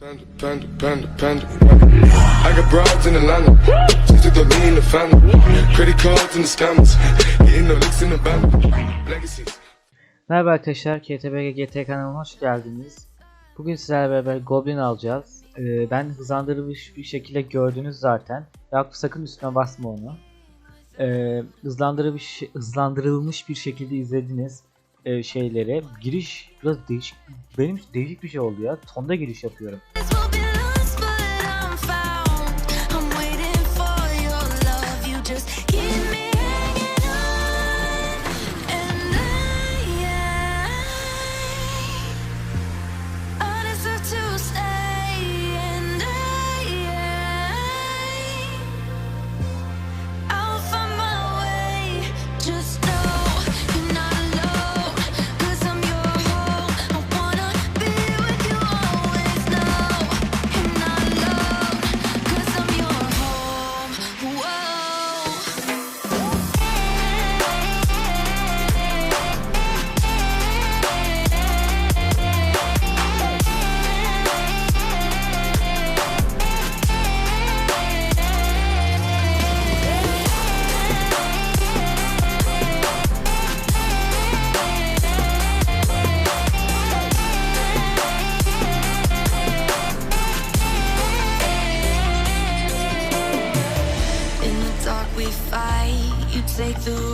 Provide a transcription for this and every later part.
Panda, panda, panda, panda. I got broads in Atlanta. Just took the lean the family. Credit cards and the scammers. Hitting the licks in the band. Legacies. Merhaba arkadaşlar, KTBG GT kanalına hoş geldiniz. Bugün sizlerle beraber Goblin alacağız. Ee, ben hızlandırılmış bir şekilde gördünüz zaten. Yakup sakın üstüne basma onu. Ee, hızlandırılmış, hızlandırılmış bir şekilde izlediniz e, şeyleri. Giriş biraz değişik, benim değişik bir şey oldu ya. Tonda giriş yapıyorum.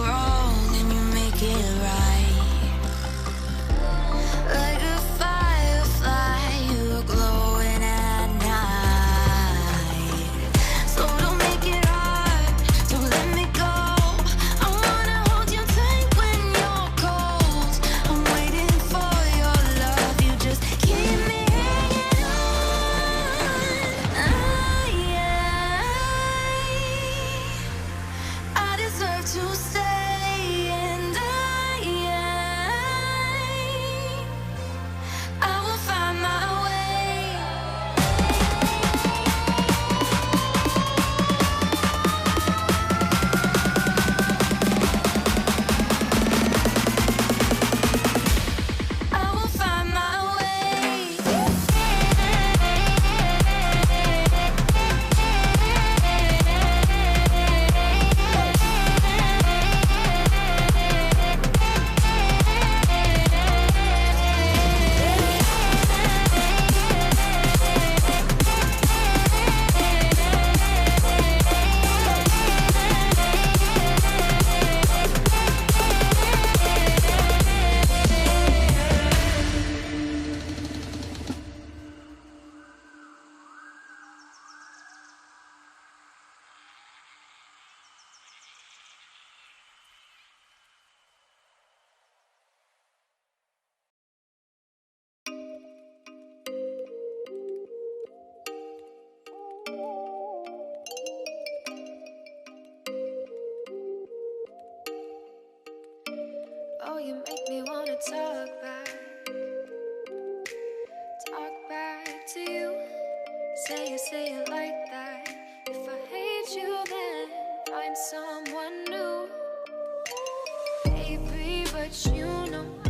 Wrong and you make it right. Say you say it like that. If I hate you, then find someone new. Baby, but you know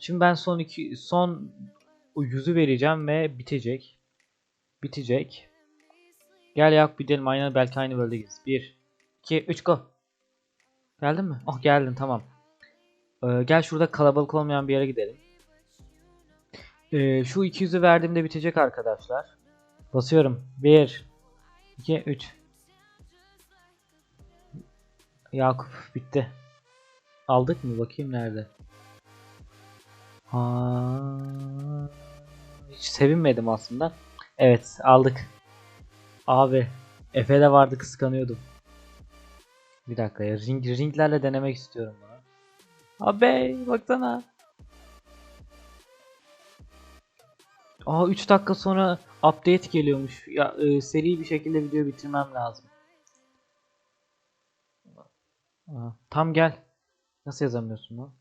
Şimdi ben son iki son yüzü vereceğim ve bitecek. Bitecek. Gel Yakup gidelim aynı belki aynı bölgedeyiz. 1 2 3 go. Geldin mi? Oh geldin tamam. Ee, gel şurada kalabalık olmayan bir yere gidelim. Ee, şu 200'ü verdiğimde bitecek arkadaşlar. Basıyorum. 1 2 3 Yakup bitti. Aldık mı? Bakayım nerede. Ha. Hiç sevinmedim aslında. Evet aldık. Abi Efe'de vardı kıskanıyordum. Bir dakika ya ring, ringlerle denemek istiyorum bunu. Abi baksana. Aa 3 dakika sonra update geliyormuş. Ya e, seri bir şekilde video bitirmem lazım. Aa, tam gel. Nasıl yazamıyorsun lan?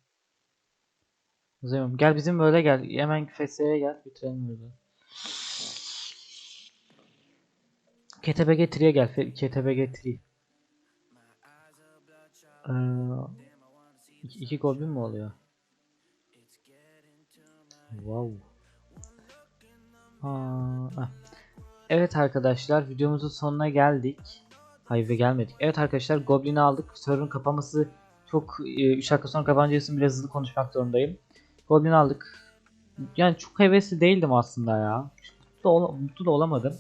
Yazamıyorum. Gel bizim böyle gel. Hemen FS'ye gel. Bitirelim böyle. KTBG 3'ye gel. KTBG 3. Ee, iki, goblin mi oluyor? Wow. Aa, ah. Evet arkadaşlar videomuzun sonuna geldik. Hayır ve gelmedik. Evet arkadaşlar Goblin'i aldık. Server'ın kapaması çok 3 dakika sonra kapanacağı için biraz hızlı konuşmak zorundayım. Goblin'i aldık. Yani çok hevesli değildim aslında ya. Mutlu da, ola- mutlu da olamadım.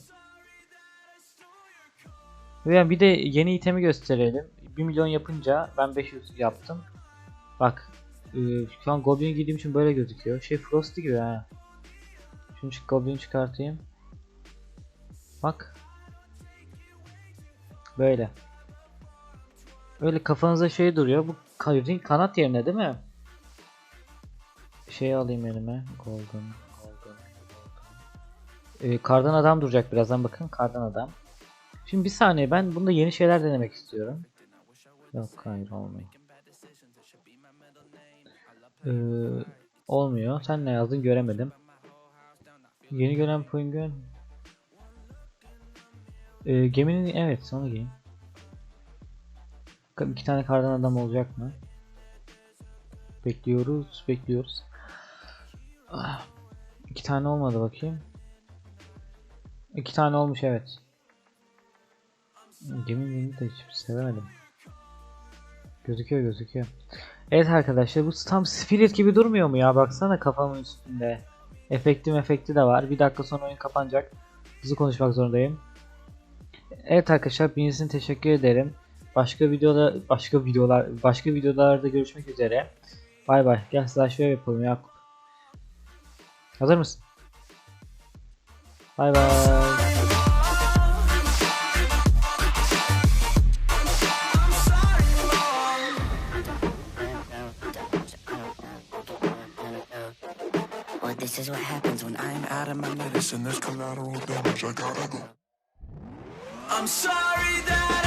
Yani bir de yeni itemi gösterelim. 1 milyon yapınca ben 500 yaptım. Bak e, şu an Goblin giydiğim için böyle gözüküyor. Şey Frosty gibi ha. Şimdi şu Goblin çıkartayım. Bak. Böyle. Öyle kafanıza şey duruyor. Bu ka- kanat yerine değil mi? Şey alayım elime. Golden. Golden. Ee, kardan adam duracak birazdan bakın. Kardan adam. Şimdi bir saniye ben bunda yeni şeyler denemek istiyorum. Yok hayır olmuyor. Ee, olmuyor. Sen ne yazdın göremedim. Yeni gören Penguin. Ee, geminin evet giyin. Bakalım iki tane kardan adam olacak mı? Bekliyoruz, bekliyoruz. Ah, İki tane olmadı bakayım. İki tane olmuş evet. Geminin de hiç sevemedim. Gözüküyor gözüküyor. Evet arkadaşlar bu tam Spirit gibi durmuyor mu ya? Baksana kafamın üstünde. Efektim efekti de var. Bir dakika sonra oyun kapanacak. Hızlı konuşmak zorundayım. Evet arkadaşlar için teşekkür ederim. Başka videoda başka videolar başka videolarda görüşmek üzere. Bay bay. Gel slash yapalım Yakup. Hazır mısın? Bay bay. This is what happens when I'm out of my medicine, there's collateral damage. I gotta go. I'm sorry that